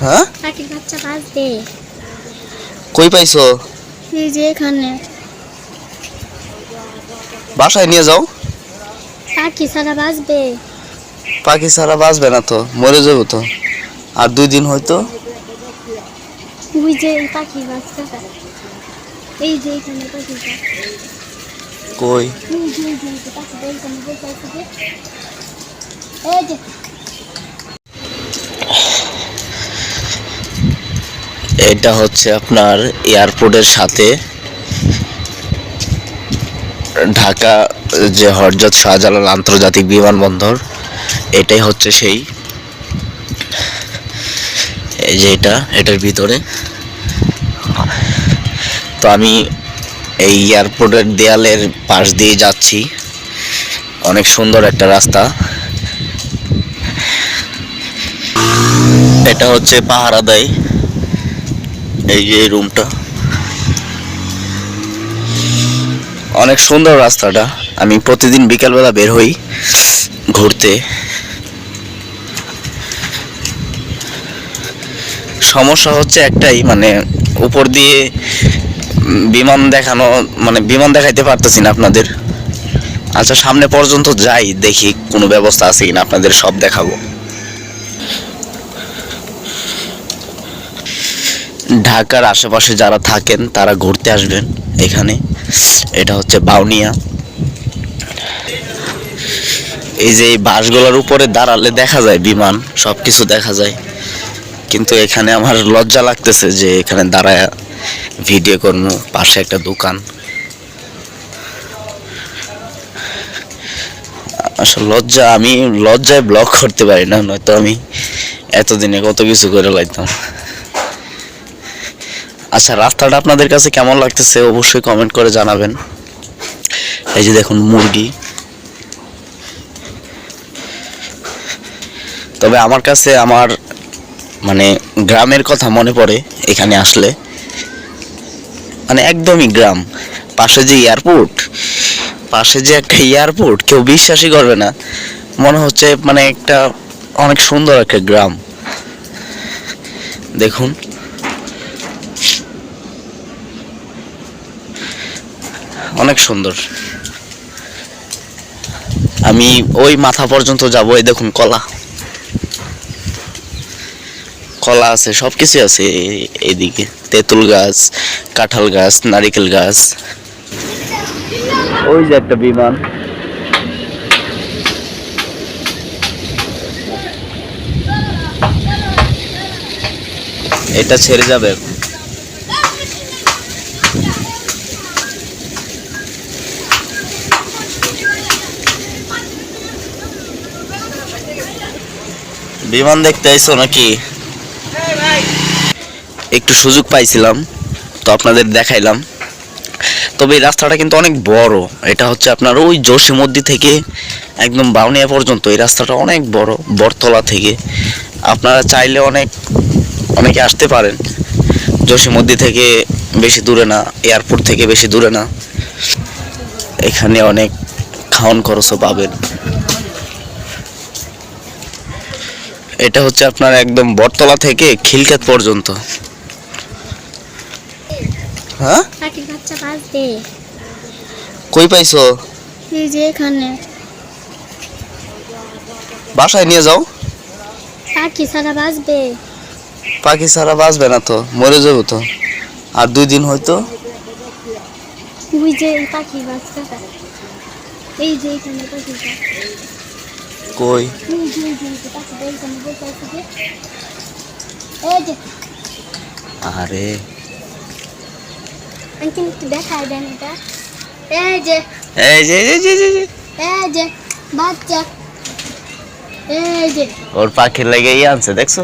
হ্যাঁ? পাখির বাচ্চা বাঁচবে কই পাইছো? এই যে এখানে। বাসায় নিয়ে যাও। পাখি ছাড়া বাঁচবে। পাখি ছাড়া বাঁচবে না তো মরে যাব তো। আর দুই দিন হয়তো। ওই যে এই পাখির এই যে এখানে পাখিটা। কই? যে যে। এই যে এটা হচ্ছে আপনার এয়ারপোর্টের সাথে ঢাকা যে হরজত শাহজালাল আন্তর্জাতিক বিমানবন্দর, এটাই হচ্ছে সেই। এই যে এটা, এটার ভিতরে। তো আমি এই এয়ারপোর্টের দেয়ালের পাশ দিয়ে যাচ্ছি। অনেক সুন্দর একটা রাস্তা। এটা হচ্ছে পাহারা দেয় এই যে এই রুমটা অনেক সুন্দর রাস্তাটা। আমি প্রতিদিন বিকালবেলা বের হই ঘুরতে। সমস্যা হচ্ছে একটাই মানে উপর দিয়ে বিমান দেখানো মানে বিমান দেখাইতে পারতেছি না আপনাদের। আচ্ছা সামনে পর্যন্ত যাই, দেখি কোনো ব্যবস্থা আছে কিনা, আপনাদের সব দেখাবো। ঢাকার আশেপাশে যারা থাকেন, তারা ঘুরতে আসবেন এখানে। এটা হচ্ছে বাউনিয়া। এই যে এই বাসগুলোর উপরে দাঁড়ালে দেখা যায় বিমান সব কিছু দেখা যায়। কিন্তু এখানে আমার লজ্জা লাগতেছে যে এখানে দাঁড়ায় ভিডিও কর্ম, পাশে একটা দোকান। আসলে লজ্জা, আমি লজ্জায় ব্লগ করতে পারি না, নয়তো আমি এতদিনে কত কিছু করে লাইতাম। আচ্ছা রাস্তাটা আপনাদের কাছে কেমন লাগতেছে অবশ্যই কমেন্ট করে জানাবেন। এই যে দেখুন, মুরগি। তবে আমার কাছে আমার মানে গ্রামের কথা মনে পড়ে এখানে আসলে। মানে একদমই গ্রাম। পাশে যে এয়ারপোর্ট পাশে যে একটা এয়ারপোর্ট কেউ বিশ্বাসই করবে না। মনে হচ্ছে মানে একটা অনেক সুন্দর একটা গ্রাম। দেখুন। অনেক সুন্দর। আমি ওই মাথা পর্যন্ত যাব, এই দেখুন কলা। কলা আছে সব কিছু আছে এইদিকে তেঁতুল গাছ, কাঁঠাল গাছ, নারিকেল গাছ। ওই যে একটা বিমান। এটা ছেড়ে যাবে বিমান দেখতে আইছো নাকি? একটু সুযোগ পাইছিলাম, তো আপনাদের দেখাইলাম। তবে এই রাস্তাটা কিন্তু অনেক বড়। এটা হচ্ছে আপনার ওই জসিমদ্দি থেকে একদম বাউনিয়া পর্যন্ত। এই রাস্তাটা অনেক বড়, বটতলা থেকে। আপনারা চাইলে অনেক, অনেকে আসতে পারেন। জসিমদ্দি থেকে বেশি দূরে না, এয়ারপোর্ট থেকে বেশি দূরে না। এখানে অনেক খাওয়ান খরচও পাবেন। এটা হচ্ছে আপনার একদম বটতলা থেকে খিলকাত পর্যন্ত। হ্যাঁ? বাঁচবে কই পাইছো? এই যে এখানে। বাসায় নিয়ে যাও। পাখি ছাড়া বাঁচবে। পাখি ছাড়া বাঁচবে না তো মরে যাব তো। আর দুই দিন হয়তো। ওই যে এই পাখির এই যে এখানে পাখিটা কই? আরে দেখাই দেন এটা। এই যে এই যে এই যে, এই যে, এই যে। এই যে বাচ্চা। এই যে। ওর পাখির লাগে ইয়ে আনছে দেখছ?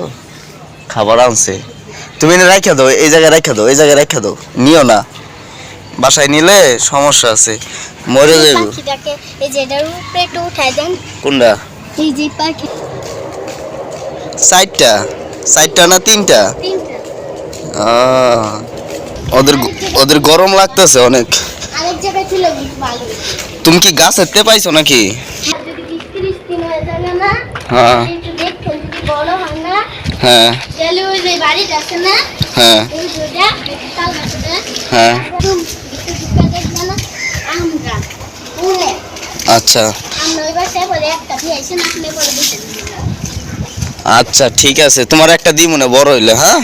খাবার আনছে। তুমি এনে রাখা দাও এই জায়গায় রাখা দাও এই জায়গায় রাখা দাও। নিও না। বাসায় নিলে সমস্যা আছে। মরে যাব কোনটা? এই যে পাখি। চারটা চারটা না তিনটা? ওদের ওদের গরম লাগতেছে অনেক। আরেক জায়গায় ছিল ভালো তুমি কি গাছ এতে পাইছো নাকি? হয়ে হ্যাঁ হয়। হ্যাঁ হ্যাঁ। আচ্ছা। আচ্ছা ঠিক আছে। তোমার একটা দিই মনে বড় হইলে হ্যাঁ?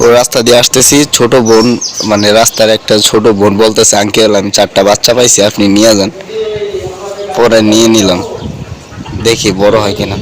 ওই রাস্তা দিয়ে আসতেছি, ছোট বোন মানে রাস্তার একটা ছোট বোন বলতেছে, আঙ্কেল, আমি চারটা বাচ্চা পাইছি, আপনি নিয়ে যান। পরে নিয়ে নিলাম। দেখি বড় হয় কিনা।